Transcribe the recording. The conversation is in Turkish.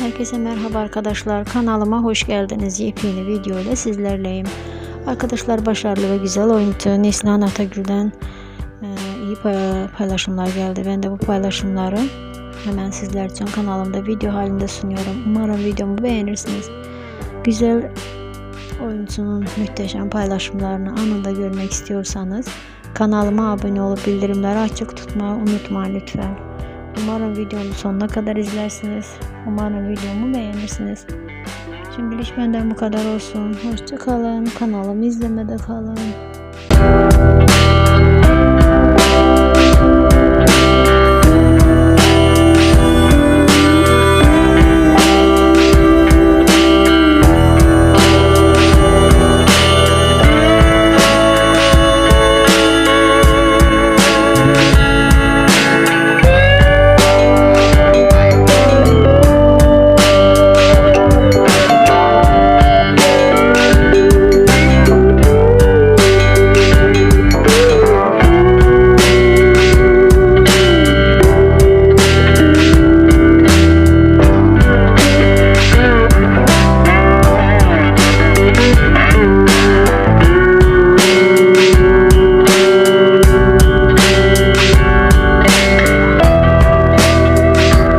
Herkese merhaba arkadaşlar. Kanalıma hoş geldiniz. Yepyeni video ile sizlerleyim. Arkadaşlar başarılı ve güzel oyuncu Neslihan Atagül'den e, iyi pay- paylaşımlar geldi. Ben de bu paylaşımları hemen sizler için kanalımda video halinde sunuyorum. Umarım videomu beğenirsiniz. Güzel oyuncunun muhteşem paylaşımlarını anında görmek istiyorsanız kanalıma abone olup bildirimleri açık tutmayı unutmayın lütfen. Umarım videomu sonuna kadar izlersiniz. Umarım videomu beğenirsiniz. Şimdilik benden bu kadar olsun. Hoşça kalın. Kanalımı izlemede kalın.